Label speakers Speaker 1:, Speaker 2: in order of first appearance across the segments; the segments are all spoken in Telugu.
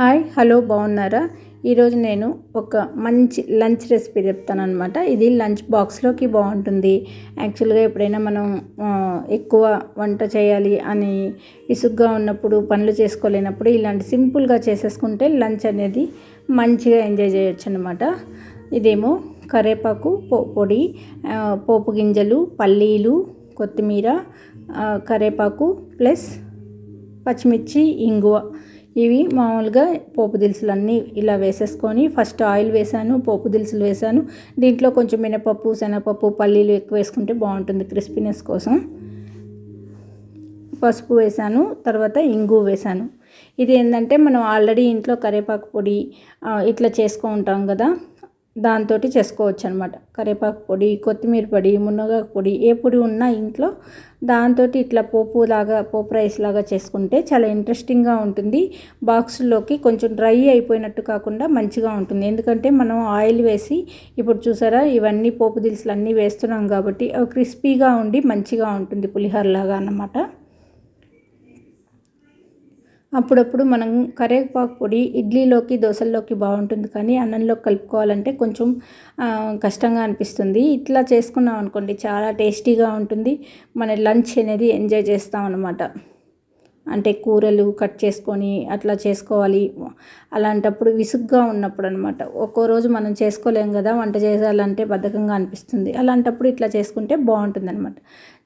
Speaker 1: హాయ్ హలో బాగున్నారా? ఈరోజు నేను ఒక మంచి లంచ్ రెసిపీ చెప్తాను అనమాట ఇది లంచ్ బాక్స్లోకి బాగుంటుంది. యాక్చువల్గా ఎప్పుడైనా మనం ఎక్కువ వంట చేయాలి అని విసుగ్గా ఉన్నప్పుడు పనులు చేసుకోలేనప్పుడు ఇలాంటి సింపుల్గా చేసేసుకుంటే లంచ్ అనేది మంచిగా ఎంజాయ్ చేయొచ్చు అనమాట ఇదేమో కరేపాకు పొడి పోపు గింజలు పల్లీలు కొత్తిమీర కరేపాకు ప్లస్ పచ్చిమిర్చి ఇంగువ. ఇవి మామూలుగా పోపు దినుసులు అన్నీ ఇలా వేసేసుకొని ఫస్ట్ ఆయిల్ వేసాను పోపు దినుసులు వేసాను. దీంట్లో కొంచెం మినపప్పు శనగపప్పు పల్లీలు ఎక్కువ వేసుకుంటే బాగుంటుంది క్రిస్పీనెస్ కోసం. పసుపు వేసాను తర్వాత ఇంగు వేసాను. ఇది ఏంటంటే మనం ఆల్రెడీ ఇంట్లో కరివేపాకు పొడి ఇట్లా చేసుకుంటాం కదా. దాంతో చేసుకోవచ్చు అనమాట కరివేపాకు పొడి కొత్తిమీర పొడి మునగాకు పొడి ఏ పొడి ఉన్నా ఇంట్లో దాంతో ఇట్లా పోపు లాగా పోపు రైస్ లాగా చేసుకుంటే చాలా ఇంట్రెస్టింగ్గా ఉంటుంది. బాక్స్లోకి కొంచెం డ్రై అయిపోయినట్టు కాకుండా మంచిగా ఉంటుంది. ఎందుకంటే మనం ఆయిల్ వేసి ఇప్పుడు చూసారా ఇవన్నీ పోపు దినుసులు అన్నీ వేస్తున్నాం కాబట్టి క్రిస్పీగా ఉండి మంచిగా ఉంటుంది పులిహోర లాగా అన్నమాట. అప్పుడప్పుడు మనం కరివేపాకు పొడి ఇడ్లీలోకి దోశల్లోకి బాగుంటుంది. కానీ అన్నంలో కలుపుకోవాలంటే కొంచెం కష్టంగా అనిపిస్తుంది. ఇట్లా చేసుకున్నాం అనుకోండి చాలా టేస్టీగా ఉంటుంది. మన లంచ్ అనేది ఎంజాయ్ చేస్తాం అనమాట అంటే కూరలు కట్ చేసుకొని అట్లా చేసుకోవాలి. అలాంటప్పుడు విసుగ్గా ఉన్నప్పుడు అనమాట ఒక్కో రోజు మనం చేసుకోలేం కదా వంట చేయాలంటే బద్ధకంగా అనిపిస్తుంది. అలాంటప్పుడు ఇట్లా చేసుకుంటే బాగుంటుంది అనమాట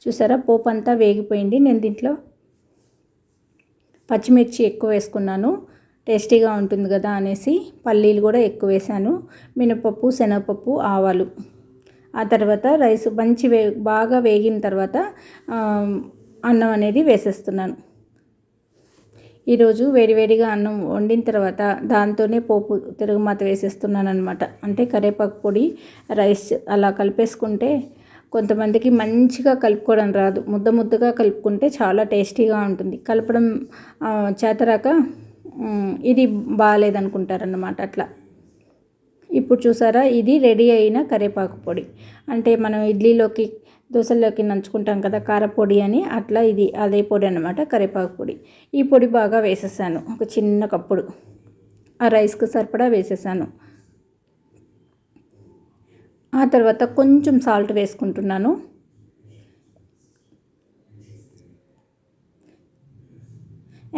Speaker 1: చూసారా? పోపు అంతా వేగిపోయింది. నేను దీంట్లో పచ్చిమిర్చి ఎక్కువ వేసుకున్నాను. టేస్టీగా ఉంటుంది కదా అనేసి పల్లీలు కూడా ఎక్కువ వేసాను. మినపప్పు శనగపప్పు ఆవాలు. ఆ తర్వాత రైస్ మంచి వే బాగా వేగిన తర్వాత అన్నం అనేది వేసేస్తున్నాను. ఈరోజు వేడివేడిగా అన్నం వండిన తర్వాత దాంతోనే పోపు తిరుగుమాత వేసేస్తున్నాను అనమాట అంటే కరేపాకు పొడి రైస్ అలా కలిపేసుకుంటే కొంతమందికి మంచిగా కలుపుకోవడం రాదు. ముద్ద ముద్దగా కలుపుకుంటే చాలా టేస్టీగా ఉంటుంది. కలపడం చేతరాక ఇది బాగాలేదనుకుంటారన్నమాట అట్లా. ఇప్పుడు చూసారా ఇది రెడీ అయిన కరివేపాకు పొడి. అంటే మనం ఇడ్లీలోకి దోశల్లోకి నంచుకుంటాం కదా కారపొడి అని అట్లా ఇది అదే పొడి అనమాట కరివేపాకు పొడి. ఈ పొడి బాగా వేసేసాను. ఒక చిన్న కప్పుడు. ఆ రైస్కి సరిపడా వేసేసాను. ఆ తర్వాత కొంచెం సాల్ట్ వేసుకుంటున్నాను.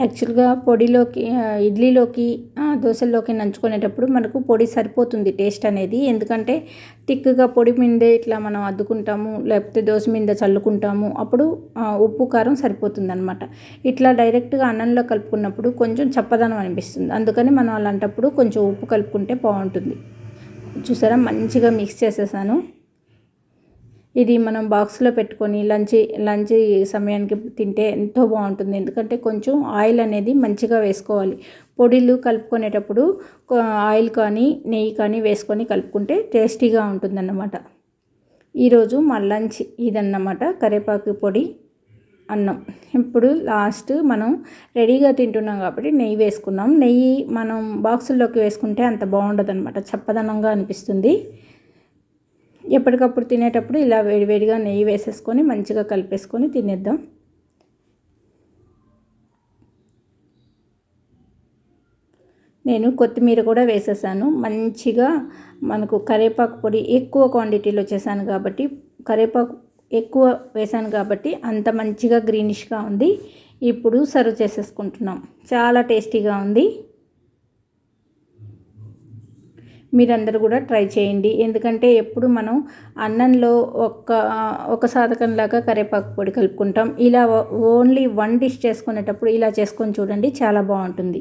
Speaker 1: యాక్చువల్గా పొడిలోకి ఇడ్లీలోకి దోశల్లోకి నంచుకునేటప్పుడు మనకు పొడి సరిపోతుంది టేస్ట్ అనేది. ఎందుకంటే థిక్గా పొడి మీదే ఇట్లా మనం అద్దుకుంటాము లేకపోతే దోశ మీద చల్లుకుంటాము అప్పుడు ఉప్పు కారం సరిపోతుంది అనమాట ఇట్లా డైరెక్ట్గా అన్నంలో కలుపుకున్నప్పుడు కొంచెం చప్పదనం అనిపిస్తుంది. అందుకని మనం అలాంటప్పుడు కొంచెం ఉప్పు కలుపుకుంటే బాగుంటుంది. చూసారా? మంచిగా మిక్స్ చేసేసాను. ఇది మనం బాక్స్లో పెట్టుకొని లంచ్ లంచ్ సమయానికి తింటే ఎంతో బాగుంటుంది. ఎందుకంటే కొంచెం ఆయిల్ అనేది మంచిగా వేసుకోవాలి. పొడిలు కలుపుకునేటప్పుడు ఆయిల్ కానీ నెయ్యి కానీ వేసుకొని కలుపుకుంటే టేస్టీగా ఉంటుందన్నమాట. ఈరోజు మా లంచ్ ఇదన్నమాట. కరివేపాకు పొడి. అన్నం. ఇప్పుడు లాస్ట్ మనం రెడీగా తింటున్నాం కాబట్టి నెయ్యి వేసుకున్నాం నెయ్యి మనం బాక్సుల్లోకి వేసుకుంటే అంత బాగుండదు అనమాట చప్పదనంగా అనిపిస్తుంది. ఎప్పటికప్పుడు తినేటప్పుడు ఇలా వేడివేడిగా నెయ్యి వేసేసుకొని మంచిగా కలిపేసుకొని తినేద్దాం. నేను కొత్తిమీర కూడా వేసేసాను. మంచిగా మనకు కరివేపాకు పొడి ఎక్కువ క్వాంటిటీలో చేశాను కాబట్టి కరివేపాకు ఎక్కువ వేసాను కాబట్టి అంత మంచిగా గ్రీనిష్గా ఉంది. ఇప్పుడు సర్వ్ చేసేసుకుంటున్నాం. చాలా టేస్టీగా ఉంది. మీరందరూ కూడా ట్రై చేయండి. ఎందుకంటే ఎప్పుడు మనం అన్నంలో ఒక ఒక సాధకంలాగా కరివేపాకు పొడి కలుపుకుంటాం. ఇలా ఓన్లీ వన్ డిష్ చేసుకునేటప్పుడు ఇలా చేసుకొని చూడండి చాలా బాగుంటుంది.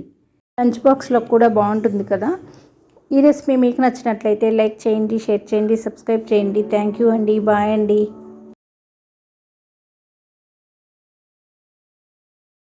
Speaker 1: లంచ్ బాక్స్లో కూడా బాగుంటుంది కదా. ఈ రెసిపీ మీకు నచ్చినట్లయితే లైక్ చేయండి షేర్ చేయండి సబ్స్క్రైబ్ చేయండి. థ్యాంక్ యూ అండి. బాయ్ అండి.